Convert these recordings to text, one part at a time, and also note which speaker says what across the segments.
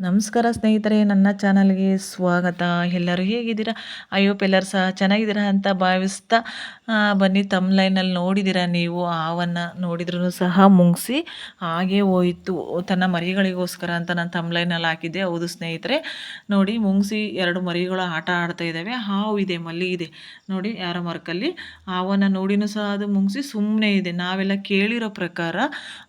Speaker 1: ನಮಸ್ಕಾರ ಸ್ನೇಹಿತರೆ, ನನ್ನ ಚಾನಲ್ಗೆ ಸ್ವಾಗತ. ಎಲ್ಲರೂ ಹೇಗಿದ್ದೀರಾ? ಅಯ್ಯೋ ಎಲ್ಲರೂ ಸಹ ಚೆನ್ನಾಗಿದ್ದೀರಾ ಅಂತ ಭಾವಿಸ್ತಾ ಬನ್ನಿ. ತಮ್ಮ ಲೈನಲ್ಲಿ ನೋಡಿದ್ದೀರಾ ನೀವು? ಹಾವನ್ನು ನೋಡಿದ್ರೂ ಸಹ ಮುಂಗಿಸಿ. ಹಾಗೆ ಹೋಯಿತು. ತನ್ನ ಮರಿಗಳಿಗೋಸ್ಕರ ಅಂತ ನಾನು ತಮ್ಮ ಲೈನಲ್ಲಿ ಹಾಕಿದ್ದೆ. ಹೌದು ಸ್ನೇಹಿತರೆ. ನೋಡಿ, ಮುಂಗಿಸಿ ಎರಡು ಮರಿಗಳು ಆಟ ಆಡ್ತಾ ಇದ್ದಾವೆ. ಹಾವು ಇದೆ, ಮಲ್ಲಿ ಇದೆ. ನೋಡಿ, ಯಾರ ಮರಕಲ್ಲಿ? ಹಾವನ್ನು ನೋಡಿನೂ ಸಹ ಅದು ಮುಂಗಿಸಿ ಸುಮ್ಮನೆ ಇದೆ. ನಾವೆಲ್ಲ ಕೇಳಿರೋ ಪ್ರಕಾರ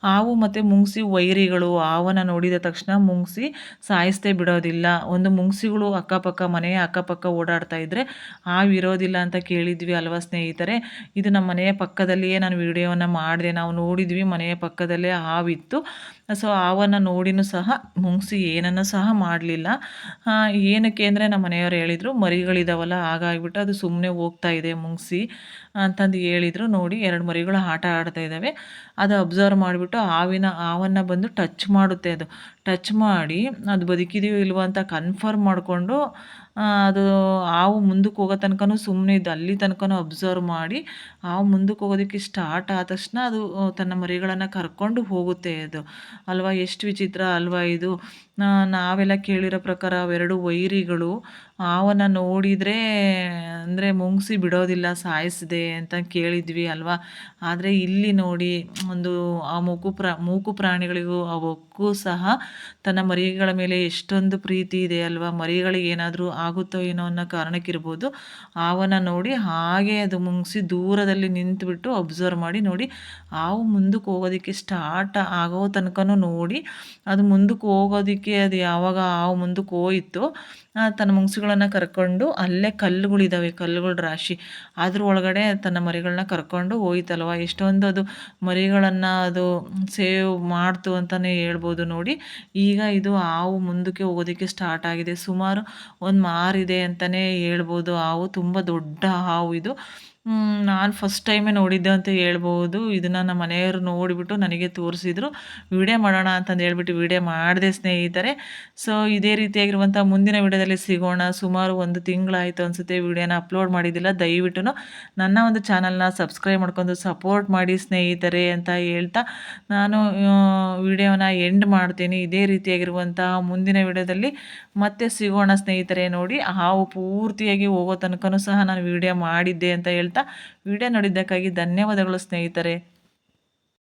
Speaker 1: ಹಾವು ಮತ್ತು ಮುಂಗಿಸಿ ವೈರಿಗಳು ಹಾವನ್ನು ನೋಡಿದ ತಕ್ಷಣ ಮುಂಗಿಸಿ ಸಾಯಿಸ್ತೇ ಬಿಡೋದಿಲ್ಲ. ಒಂದು ಮುಂಗ್ಸಿಗಳು ಅಕ್ಕಪಕ್ಕ, ಮನೆಯ ಅಕ್ಕಪಕ್ಕ ಓಡಾಡ್ತಾ ಇದ್ದರೆ ಹಾವಿರೋದಿಲ್ಲ ಅಂತ ಕೇಳಿದ್ವಿ ಅಲ್ವಾ ಸ್ನೇಹಿತರೆ. ಇದು ನಮ್ಮ ಮನೆಯ ಪಕ್ಕದಲ್ಲಿಯೇ ನಾನು ವಿಡಿಯೋವನ್ನು ಮಾಡಿದೆ. ನಾವು ನೋಡಿದ್ವಿ ಮನೆಯ ಪಕ್ಕದಲ್ಲೇ ಹಾವಿತ್ತು. ಸೊ, ಹಾವನ್ನು ನೋಡಿನೂ ಸಹ ಮುಂಗ್ಸಿ ಏನನ್ನು ಸಹ ಮಾಡಲಿಲ್ಲ. ಏನಕ್ಕೆ ಅಂದರೆ ನಮ್ಮ ಮನೆಯವರು ಹೇಳಿದರು, ಮರಿಗಳಿದಾವಲ್ಲ, ಹಾಗಾಗಿಬಿಟ್ಟು ಅದು ಸುಮ್ಮನೆ ಹೋಗ್ತಾ ಇದೆ ಮುಂಗ್ಸಿ ಅಂತಂದು ಹೇಳಿದರು. ನೋಡಿ, ಎರಡು ಮರಿಗಳು ಆಟ ಆಡ್ತಾ ಇದ್ದಾವೆ ಅದು ಅಬ್ಸರ್ವ್ ಮಾಡಿಬಿಟ್ಟು ಹಾವಿನ, ಹಾವನ್ನು ಬಂದು ಟಚ್ ಮಾಡುತ್ತೆ ಅದು. ಟಚ್ ಮಾಡಿ ಅದು ಬದುಕಿದೆಯೋ ಇಲ್ವೋ ಅಂತ ಕನ್ಫರ್ಮ್ ಮಾಡಿಕೊಂಡು ಅದು ಹಾವು ಮುಂದಕ್ಕೆ ಹೋಗೋ ತನಕನೂ ಸುಮ್ಮನೆ ಇದ್ದು ಅಲ್ಲಿ ತನಕನೂ ಅಬ್ಸರ್ವ್ ಮಾಡಿ ಹಾವು ಮುಂದಕ್ಕೆ ಹೋಗೋದಕ್ಕೆ ಸ್ಟಾರ್ಟ್ ಆದ ತಕ್ಷಣ ಅದು ತನ್ನ ಮರಿಗಳನ್ನು ಕರ್ಕೊಂಡು ಹೋಗುತ್ತೆ ಅದು. ಅಲ್ವಾ? ಎಷ್ಟು ವಿಚಿತ್ರ ಅಲ್ವಾ ಇದು? ನಾವೆಲ್ಲ ಕೇಳಿರೋ ಪ್ರಕಾರ ಅವೆರಡು ವೈರಿಗಳು ಹಾವನ್ನು ನೋಡಿದರೆ, ಅಂದರೆ ಮುಂಗಿಸಿ ಬಿಡೋದಿಲ್ಲ, ಸಾಯಿಸಿದೆ ಅಂತ ಕೇಳಿದ್ವಿ ಅಲ್ವಾ? ಆದರೆ ಇಲ್ಲಿ ನೋಡಿ ಒಂದು, ಆ ಮೂಕು ಪ್ರ, ಮೂಕು ಪ್ರಾಣಿಗಳಿಗೂ, ಅವಕ್ಕೂ ಸಹ ತನ್ನ ಮರಿಗಳ ಮೇಲೆ ಎಷ್ಟೊಂದು ಪ್ರೀತಿ ಇದೆ ಅಲ್ವಾ? ಮರಿಗಳಿಗೆ ಏನಾದರೂ ಆಗುತ್ತೋ ಏನೋ ಅನ್ನೋ ಕಾರಣಕ್ಕಿರ್ಬೋದು. ಹಾವನ್ನು ನೋಡಿ ಹಾಗೆ ಅದು ಮುಂಗಿಸಿ ದೂರದಲ್ಲಿ ನಿಂತುಬಿಟ್ಟು ಅಬ್ಸರ್ವ್ ಮಾಡಿ ನೋಡಿ ಹಾವು ಮುಂದಕ್ಕೆ ಹೋಗೋದಕ್ಕೆ ಸ್ಟಾರ್ಟ್ ಆಗೋ ತನಕನೂ ನೋಡಿ, ಅದು ಮುಂದಕ್ಕೆ ಹೋಗೋದಕ್ಕೆ ಅದು ಯಾವಾಗ ಹಾವು ಮುಂದಕ್ಕೆ ಹೋಯಿತು ತನ್ನ ಮುಂಗ್ಸುಗಳನ್ನು ಕರ್ಕೊಂಡು ಅಲ್ಲೇ ಕಲ್ಲುಗಳಿದ್ದಾವೆ ಕಲ್ಲುಗಳ ರಾಶಿ. ಅದ್ರ ಒಳಗಡೆ ತನ್ನ ಮರಿಗಳನ್ನ ಕರ್ಕೊಂಡು ಹೋಯ್ತಲ್ವ? ಎಷ್ಟೊಂದು ಅದು ಮರಿಗಳನ್ನು ಅದು ಸೇವ್ ಮಾಡ್ತು ಅಂತಲೇ ಹೇಳ್ಬೋದು ನೋಡಿ. ಈಗ ಇದು ಹಾವು ಮುಂದಕ್ಕೆ ಹೋಗೋದಕ್ಕೆ ಸ್ಟಾರ್ಟ್ ಆಗಿದೆ. ಸುಮಾರು ಒಂದು ಮಾರಿದೆ ಅಂತಲೇ ಹೇಳ್ಬೋದು. ಹಾವು ತುಂಬ ದೊಡ್ಡ ಹಾವು ಇದು. ನಾನು ಫಸ್ಟ್ ಟೈಮೇ ನೋಡಿದ್ದೆ ಅಂತ ಹೇಳ್ಬೋದು. ಇದನ್ನು ನಮ್ಮ ಮನೆಯವರು ನೋಡಿಬಿಟ್ಟು ನನಗೆ ತೋರಿಸಿದ್ರು. ವಿಡಿಯೋ ಮಾಡೋಣ ಅಂತಂದು ಹೇಳ್ಬಿಟ್ಟು ವಿಡಿಯೋ ಮಾಡಿದೆ ಸ್ನೇಹಿತರೆ. ಸೊ ಇದೇ ರೀತಿಯಾಗಿರುವಂಥ ಮುಂದಿನ ವಿಡಿಯೋದಲ್ಲಿ ಸಿಗೋಣ. ಸುಮಾರು ಒಂದು ತಿಂಗಳಾಯಿತು ಅನಿಸುತ್ತೆ ವಿಡಿಯೋನ ಅಪ್ಲೋಡ್ ಮಾಡಿದ್ದಿಲ್ಲ. ದಯವಿಟ್ಟು ನನ್ನ ಒಂದು ಚಾನಲ್ನ ಸಬ್ಸ್ಕ್ರೈಬ್ ಮಾಡ್ಕೊಂಡು ಸಪೋರ್ಟ್ ಮಾಡಿ ಸ್ನೇಹಿತರೆ ಅಂತ ಹೇಳ್ತಾ ನಾನು ವಿಡಿಯೋನ ಎಂಡ್ ಮಾಡ್ತೀನಿ. ಇದೇ ರೀತಿಯಾಗಿರುವಂಥ ಮುಂದಿನ ವಿಡಿಯೋದಲ್ಲಿ ಮತ್ತೆ ಸಿಗೋಣ ಸ್ನೇಹಿತರೆ. ನೋಡಿ ಹಾವು ಪೂರ್ತಿಯಾಗಿ ಹೋಗೋ ತನಕನೂ ಸಹ ನಾನು ವಿಡಿಯೋ ಮಾಡಿದ್ದೆ ಅಂತ ಹೇಳ್ತಾ ವಿಡಿಯೋ ನೋಡಿದ್ದಕ್ಕಾಗಿ ಧನ್ಯವಾದಗಳು ಸ್ನೇಹಿತರೆ.